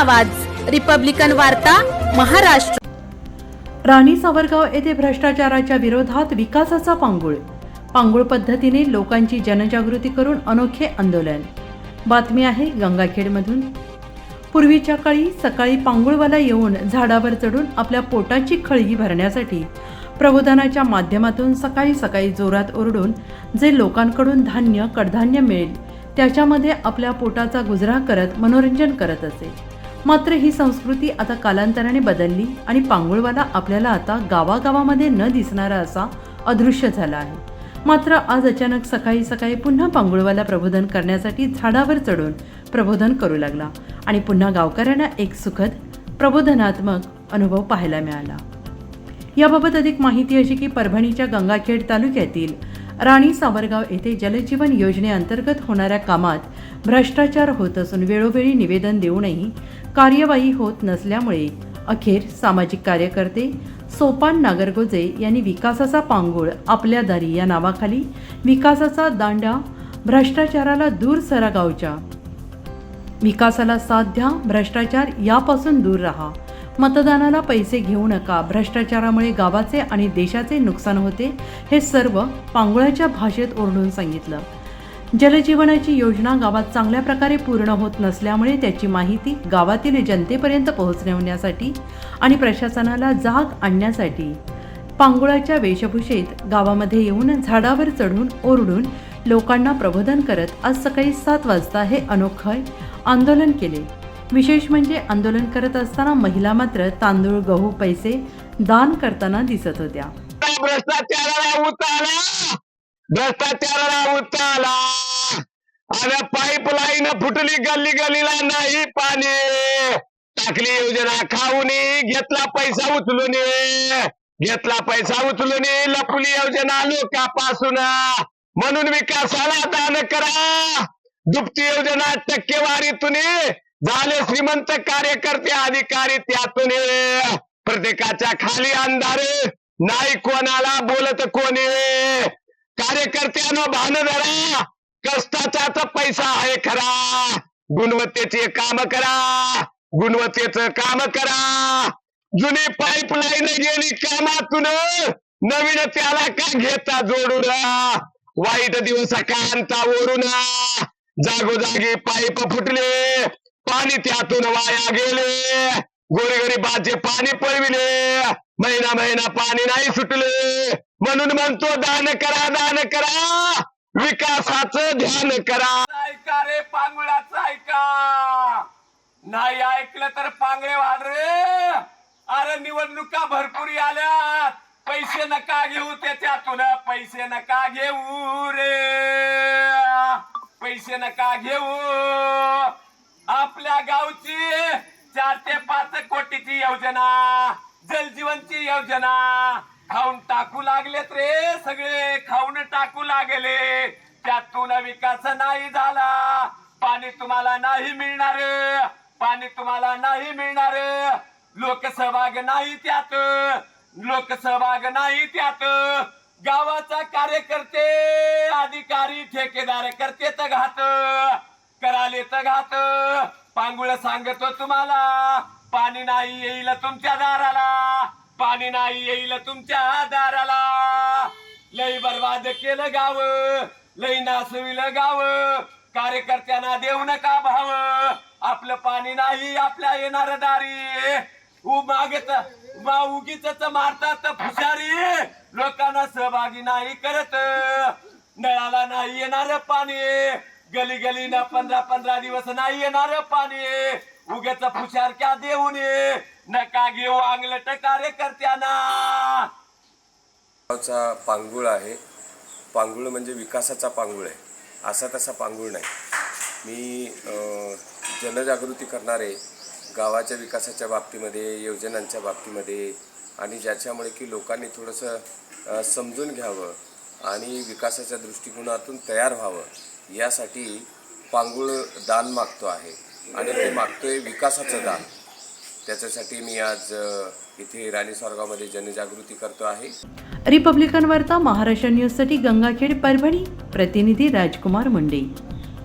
आवाज. रिपब्लिकन वार्ता महाराष्ट्र. राणी सावरगाव येथे भ्रष्टाचाराच्या विरोधात विकासाचा पांगुळ. पांगुळ पद्धतीने लोकांची जनजागृती करून अनोखे आंदोलन. बातमी आहे गंगाखेडमधून. पूर्वीच्या काळी सकाळी पांगुळवाला येऊन झाडावर चढून आपल्या पोटाची खळगी भरण्यासाठी प्रबोधनाच्या माध्यमातून सकाळी सकाळी जोरात ओरडून जे लोकांकडून धान्य कडधान्य मिळेल त्याच्यामध्ये आपल्या पोटाचा गुजरा करत मनोरंजन करत असे. मात्र ही संस्कृती आता कालांतराने बदलली आणि पांगुळवाला आपल्याला आता गावागावामध्ये न दिसणारा असा अदृश्य झाला आहे. मात्र आज अचानक सकाळी सकाळी पुन्हा पांगुळवाला प्रबोधन करण्यासाठी झाडावर चढून प्रबोधन करू लागला आणि पुन्हा गावकऱ्यांना एक सुखद प्रबोधनात्मक अनुभव पाहायला मिळाला. याबाबत अधिक माहिती अशी की परभणीच्या गंगाखेड तालुक्यातील राणी सावरगाव येथे जलजीवन योजनेअंतर्गत होणाऱ्या कामात भ्रष्टाचार होत असून वेळोवेळी निवेदन देऊनही कार्यवाही होत नसल्यामुळे अखेर सामाजिक कार्यकर्ते सोपान नागरगोजे यांनी विकासाचा पांगुळ आपल्या दारी या नावाखाली विकासाचा दांडा भ्रष्टाचाराला दूर सरा गावच्या विकासाला साथ द्या भ्रष्टाचार यापासून दूर राहा. मतदानाला पैसे घेऊ नका. भ्रष्टाचारामुळे गावाचे आणि देशाचे नुकसान होते हे सर्व पांगुळाच्या भाषेत ओरडून सांगितलं. जलजीवनाची योजना गावात चांगल्या प्रकारे पूर्ण होत नसल्यामुळे त्याची माहिती गावातील जनतेपर्यंत पोहोचण्यासाठी आणि प्रशासनाला जाग आणण्यासाठी पांगुळाच्या वेशभूषेत गावामध्ये येऊन झाडावर चढून ओरडून लोकांना प्रबोधन करत आज सकाळी सात वाजता हे अनोखं आंदोलन केले. विशेष म्हणजे आंदोलन करत असताना महिला मात्र तांदूळ गहू पैसे दान करताना दिसत होत्या. भ्रष्टाचाराला उतारा! भ्रष्टाचाराला उताला आणि पाईपलाईन फुटली गल्ली गल्लीला नाही पाणी! टाकली योजना खाऊन घेतला पैसा उचलून! घेतला पैसा उचलून लपली योजना लोकापासून! म्हणून विकासाला दान करा! दुपटी योजना टक्केवारीतून झाले श्रीमंत कार्यकर्ते अधिकारी त्यातून प्रत्येकाच्या खाली अंधार. नाही कोणाला बोलत कोणी. कार्यकर्त्यानं भान धरा. कष्टाचाच पैसा आहे खरा. गुणवत्तेचे काम करा. गुणवत्तेचं काम करा. जुनी पाईपलाईन गेली कामातून. नवीन त्याला का घेता जोडून? वाईट दिवस कांता ओढून. जागोजागी पाईप फुटले. पाणी त्यातून वाया गेले. गोरगरीबाचे पाणी पळविले. महिना महिना पाणी नाही सुटले. म्हणून म्हणतो दान करा दान करा. विकासाचं ध्यान करा. ऐका रे पांगुळाच ऐका? नाही ऐकलं तर पांगळे वाढ रे. अरे निवडणुका भरपूर आल्यात. पैसे नका घेऊ त्याच्यातून पैसे नका घेऊ रे. पैसे नका घेऊ. आपल्या गावची चार ते पाच कोटीची योजना जलजीवनची योजना. खाऊन टाकू लागलेत रे सगळे खाऊन टाकू लागले. त्यातून विकास नाही झाला. पाणी तुम्हाला नाही मिळणार. पाणी तुम्हाला नाही मिळणार. लोकसहभाग नाही त्यात. लोकसहभाग नाही त्यात. गावाचा कार्यकर्ते अधिकारी ठेकेदार करते तर घात. आले तर घात. पांगुळ सांगतो तुम्हाला पाणी नाही येईल तुमच्या दाराला. पाणी नाही येईल तुमच्या दाराला. लई बर्बाद केलं गाव लई नासविलं गाव. कार्यकर्त्यांना देऊ नका भाव. आपलं पाणी नाही आपल्या येणार दारी. मागत उगीच मारतात फुशारी लोकांना सहभागी नाही करत. नळाला नाही येणार पाणी. गली गलीनं पंधरा पंधरा दिवस नाही येणार पाणी. उग्याच फुशारक्या देऊन. नका घेऊ आंगलट कार्यकर्त्यांना गावचा पांगुळ आहे. पांगुळ म्हणजे विकासाचा पांगुळ आहे. असा तसा पांगुळ नाही. मी जनजागृती करणारे गावाच्या विकासाच्या बाबतीमध्ये योजनांच्या बाबतीमध्ये आणि ज्याच्यामुळे की लोकांनी थोडंसं समजून घ्यावं आणि विकासाच्या दृष्टिकोनातून तयार व्हावं यासाठी पांगुळ दान मागतो आहे. आणि ते मागतो आहे विकासाचं दान. त्याच्यासाठी मी आज इथे राणी स्वर्गामध्ये जनजागृती करतो आहे. रिपब्लिकन वार्ता महाराष्ट्र न्यूजसाठी गंगाखेड परभणी. प्रतिनिधी राजकुमार मुंडे.